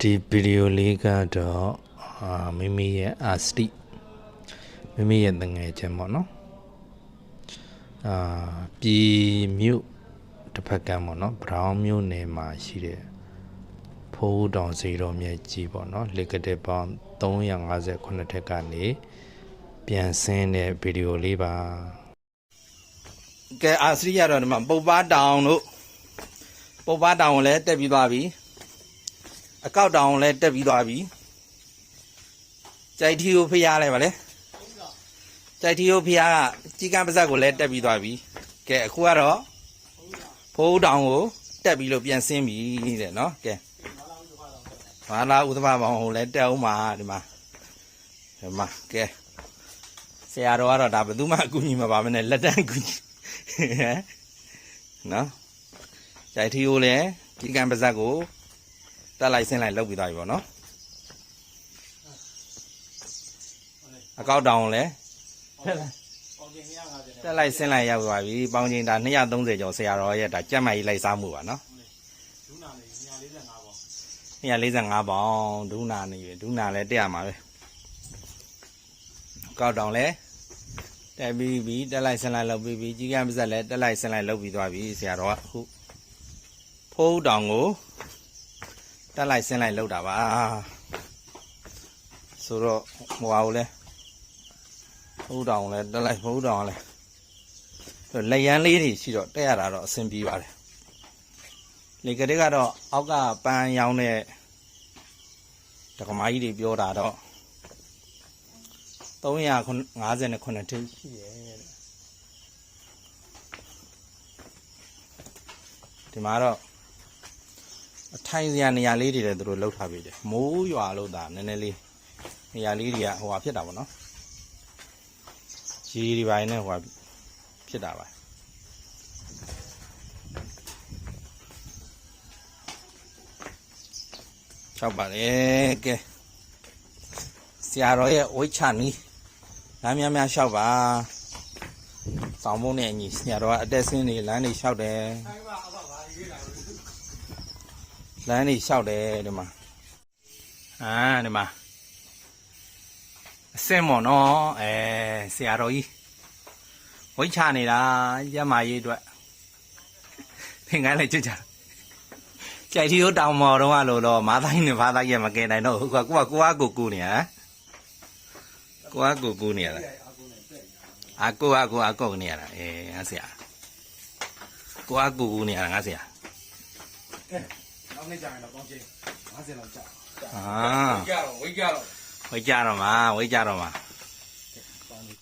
ဒီဗီဒီယိုလေးကတော့အာမိမိရဲ့အာစတိမိမိရဲ့တငယ်ချင်းပေါ့နော်အာပြည်မြို့တစ်ဖက်ကမ်းပေါ့နော်ဘရောင်းမြို့နယ်မှာရှိတဲ့ဖိုးတောင်စီတော်မြတ်ကြီးပေါ့နော်လက်ကတဲ့ပေါင်း358ထက်ကနေပြန်ဆင်းတဲ့ဗီဒီယိုလေးပါကဲအာစရိယတော့ဒီမှာပုပ္ပတောင်တို့ပုပ္ပတောင်ကိုလည်းတက်ပြီးသွားပြီ အကောက်တောင်ကိုလည်းတက်ပြီးသွားပြီကြိုက်ထီကိုဖျားလိုက်ပါလေကြိုက်ထီကိုဖျားကကြီးကန်းပါဇက်ကိုလည်းတက်ပြီးသွားပြီကဲအခုကတော့ဖိုးတောင်ကိုတက်ပြီးလို့ပြန်ဆင်းပြီတဲ့နော်ကဲမာလာဥဒ္ဓဘာဘောင်ကိုလည်းတက်အောင်ပါဒီမှာဒီမှာကဲဆရာတော်ကတော့ဒါဘယ်သူမှအကူညီမပါမနဲ့လက်တန်းအကူညီဟမ်နော်ကြိုက်ထီကိုလည်းဒီကံပါဇက်ကို တက်လိုက်ဆင်းလိုက်လုပ်ပြီးသွားပြီပေါ့နော်အကောက်တောင်ကိုလည်းတက်လိုက်ဆင်းလိုက်ရောက်သွားပြီပေါင်းချိန်ဒါ230ကျော်ဆရာတော်ရဲ့ဒါကြက်မကြီးလိုက်စားမှုပါနော်245ပေါင်ဒုနာနေပြီဒုနာလည်းတက်ရမှာပဲအကောက်တောင်လည်းတက်ပြီးပြီတက်လိုက်ဆင်းလိုက်လုပ်ပြီးပြီကြီးကန်းပါဇက်လည်းတက်လိုက်ဆင်းလိုက်လုပ်ပြီးသွားပြီဆရာတော်ကအခုဖိုးတောင်ကို တက်လိုက်ဆင်းလိုက်လုပ်တာပါဆိုတော့ဟိုဟာကိုလည်းဖိုးတောင်ကိုလည်းတက်လိုက်ဖိုးတောင်ကလည်းလက်ရန်လေးတွေရှိတော့တက်ရတာတော့အဆင်ပြေပါတယ်လေကလေးကတော့အောက်ကပန်းရောင်းတဲ့ဒကမာကြီးတွေပြောတာတော့359ထိပ်ရှိတယ်တဲ့ဒီမှာတော့ အထိုင်စရာနေရာလေးတွေလည်းသူတို့လှုပ်ထားပြီတယ်မိုးရွာလို့ဒါနည်းနည်းလေးနေရာလေးတွေကဟိုဟာဖြစ်တာပေါ့နော်ကြီးဒီပိုင်းနဲ့ဟိုဟာဖြစ်တာပါချောက်ပါလေကဲဆရာတော်ရဲ့ဝိချနီးလမ်းများများလျှောက်ပါစောင်းမုံနဲ့အညီဆရာတော်ကအတက်ဆင်းနေလမ်းတွေလျှောက်တယ် လမ်းတွေလျှောက်တယ်ဒီမှာအာဒီမှာအစင်မော်နော်အဲဆရာတော်ကြီးဝိချနေတာရမရေးအတွက်သင်္ကန်းလိုက်ကြွကြကြိုက်တီတို့တောင်မော်တော့လို့တော့မာတိုင်းနဲ့ဘာသာရဲ့မကဲနိုင်တော့ဟုတ်ကကိုကကိုကကိုကူနေဟမ်ကိုကကိုကိုနေရတာအကိုကကိုအကောက်နေရတာအေးငါဆရာကိုကကိုကိုနေရတာငါဆရာ နောက်နေ့ကျရင်တော့ပေါင်းချင်း50လောက်ကြာအာကြတော့ဝိကြတော့ဝိကြတော့မှာဝိကြတော့မှာ